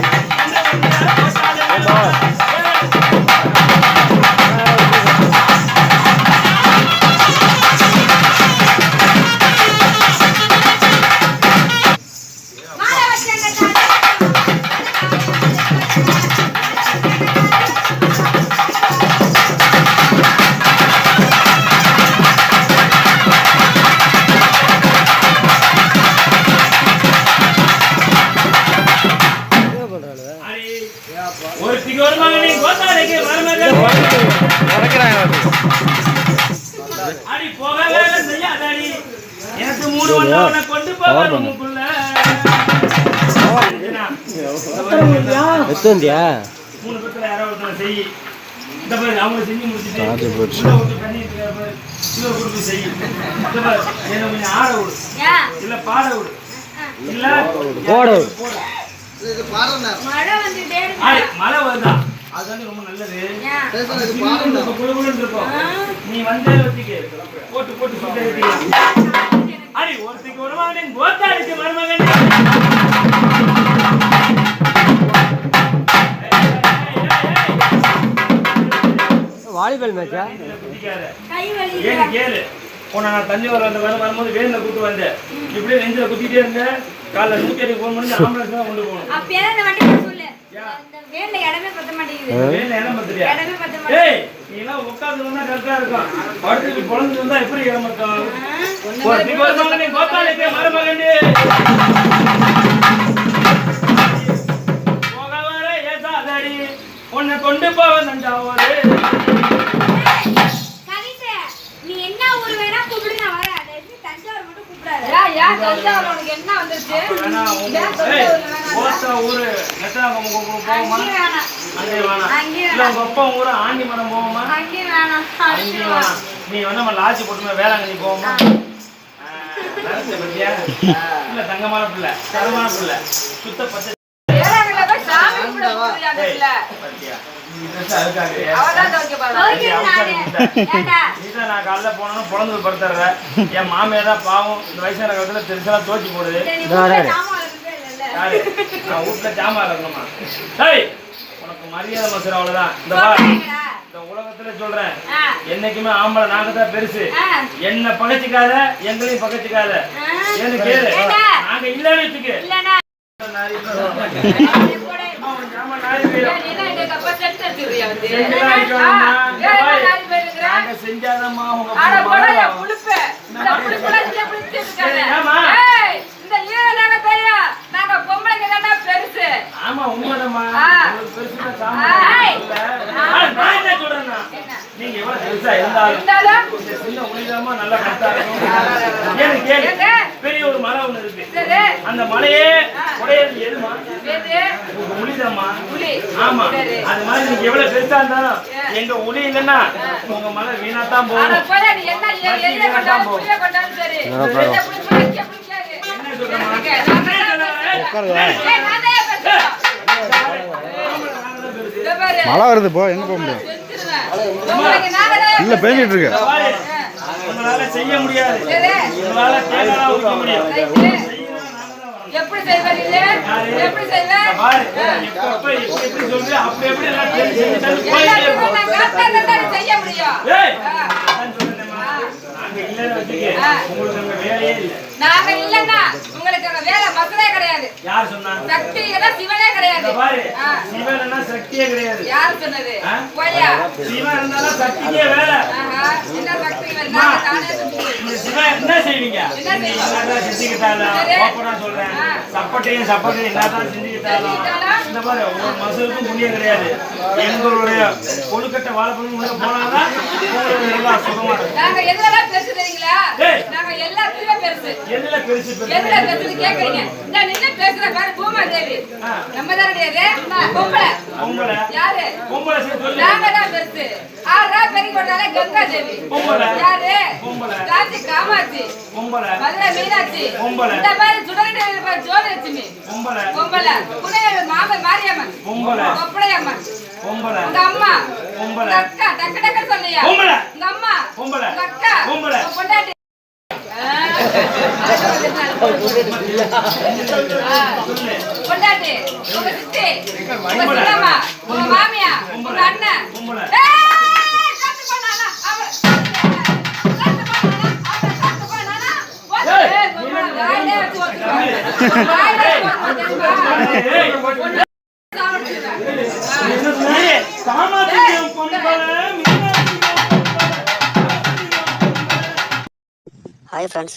மாலை ஒருத்திக்கு ஒரு மகனே கோத்தாலைக்கு மருமகன் அடி போக வேலை செய்யாதடி. எனக்கு மூணு ஒண்ணு உன்னை கொண்டு போக ரூமுக்குள்ள எத்தோந்தியா மூணு பேத்துல யாராவது ஒருத்தர் செய். இந்த பாரு அவங்க செஞ்சு முடிச்சுட்டு. உள்ள விட்டு தண்ணி இருக்கிற பாரு. இவ கொடுத்து செய். இந்த பாரு என்ன கொஞ்சம் ஆட விடு? இல்ல பாட விடு. இல்ல போட விடு. போடு. மழை வந்துட்டே இருக்கு. ஆடி, மழை வருதா? அது வந்து ரொம்ப நல்லது. ஏன்? இருக்கும். நீ வந்தே வச்சுக்க போட்டு போட்டு சுத்த அடி ஒருத்திக்கு ஒரு மகன் கோத்தாடிக்கு மருமகன். வாலிபால் மேட்சா? வலிக்குதா? கேளு உன்னை நான் தஞ்சாவூர் வந்த வர வரும்போது வேன்ல கூட்டு வந்தேன். இப்படியே நெஞ்சில குத்திட்டே இருந்தேன். காலைல நூத்தி எட்டு ஃபோன் பண்ணி ஆம்புலன்ஸ் தான் கொண்டு போகணும். அந்த வண்டியில சொல்லு. இடமே பத்த மாட்டேங்குது. வேன்ல இடம் பத்திரியா இடமே பத்த மாட்டேங்குது. ஏய் நீ எல்லாம் உட்காந்து வந்தா கரெக்டா இருக்கும். படுத்துட்டு குழந்தை வந்தா எப்படி இடம் மகனே கோத்தாளிக்கு மருமகன் ஏசாதடி. உன்னை கொண்டு போக தஞ்சாவூர். அப்பா ஊரு ஆண்டி மரம் போவோமா? நீ நம்ம லாட்சி போட்டுமே வேளாங்கண்ணி போவோமா? இல்ல தங்கமான பிள்ளை தரமான பிள்ளை. சுத்த பச்சை நானு. ஏன்டா? நீதான் நான் காலைல போனோன்னு பொழந்து படுத்துறத என் மாமியார் தான் பாவம் இந்த வயசான காலத்துல திருச்செல்லாம் தோச்சி போடுது சரி, நான் ஊர்ல வரேன். சாமான் வீட்டுல ஜாமான் இருக்கணுமா டேய் உனக்கு மரியாதை மசர் அவ்வளவுதான் இந்த வா சொல்றீங்களா? இந்த உலகத்துல சொல்றேன் என்னைக்குமே ஆம்பளை நாங்க தான் பெருசு ஆ, என்ன பகச்சிக்காத எங்களையும் பகச்சிக்காத ஆ. ஏன்னு கேளு ஏண்டா? நாங்க இல்லன்னு வச்சுக்க வந்து? இந்த ஏன் என்ன பாரு, நாலு பேர் இருக்கிற? நாங்க செஞ்சாதாம்மா உங்க அட போடா, மரம் என் புழுப்பு. இந்த புழுப்புலாம் இங்கே புடிச்சிட்டு இருக்காங்க. இந்த நாங்க. நாங்க பொம்பளைங்க பெருசு. ஆமா உண்மைதாம்மா நான் என்ன சொல்றேன்னா நீங்க எவ்வளவு பெருசா இருந்தாலும் சின்ன நல்லா கரெக்டா இருக்கும் கேளு? பெரிய ஒரு மரம் ஒண்ணு இருக்கு. அந்த மலையே உடையது எதுமா? உளிதாம்மா. ஆமா. அது மாதிரி நீங்க எவ்வளவு பெருசா இருந்தாலும் எங்க உளி இல்லைன்னா உங்க மலை வீணா தான் போகும். மழை வருது போ எங்க போக முடியும்? இல்ல பெஞ்சிட்டு இருக்கு. உங்களால செய்ய முடியாது. உங்களால தேங்காய் முடியும். எப்படி செய்வ நீ? எப்படி செய்வ? பாரு இப்ப இப்ப இப்படி எப்படி சொல்றியோ அப்படி எப்படி எல்லாம் தெரிஞ்சு செய்ய முடியும். நாங்க இல்லைன்னு வேலையே இல்லை. நாங்க இல்லன்னா உங்களுக்கு அங்க வேலை மசலே கிடையாது யார் சொன்னா? சக்தி எல்லாம் சிவனே கிடையாது இந்த பாரு, ஆ. சிவன்னா சக்தியே கிடையாது. யார் சொன்னது ஆ? போயா சிவன் இருந்தாலும் சக்திக்கே வேலை. ஆஹா என்ன சக்தி வேணா நானே சொல்லுவேன் இந்த சிவன் என்ன செய்வீங்க? என்ன நீங்க செய்வோம்? என்னதான் செஞ்சுக்கிட்டாலும், சரி. ஓப்பனா சொல்றேன். சப்பட்டையும் சப்பட்டையும் செஞ்சுக்கிட்டாலும், இந்த ஒரு மசூருக்கும் புண்ணியம் கிடையாது. எங்களுடைய கொழுக்கட்டை வாழைப்பழம் உள்ள போனாதான் உங்களுக்கு நல்லா சுகமா. நாங்க. நாங்க பெருசு எதுல பெருசு பெருசு எதுல பெருசுன்னு கேக்குறீங்க. இந்த நின்னு பேசுற பாரு பூமா தேவி. நம்ம தான் கிடையாது பொம்பளை. பொம்பளை. யாரு? பொம்பளை சரி சொல்லு. நாங்க தான் பெருசு. ஆறா பெரிய கொண்டாலே கங்கா தேவி. பொம்பளை. யாரு? பொம்பளை. காஞ்சி காமாட்சி. பொம்பளை. மதுரை மீனாட்சி. பொம்பளை. இந்த மாதிரி சுடரடி ஜோதிலட்சுமி. பொம்பளை. பொம்பளை. புனையல் மாம மாரியம்மன். பொம்பளை. கொப்படையம்மன். பொம்பளை. உங்க அம்மா. பொம்பளை. அக்கா. டக்கு டக்கு சொல்லியா. பொம்பளை. உங்க அம்மா. பொம்பளை. அக்கா. பொம்பளை. பொண்டாட்டி. ஆ. உங்க சித்தி உங்க உங்க மாமியா, உங்க அண்ணன். Hi friends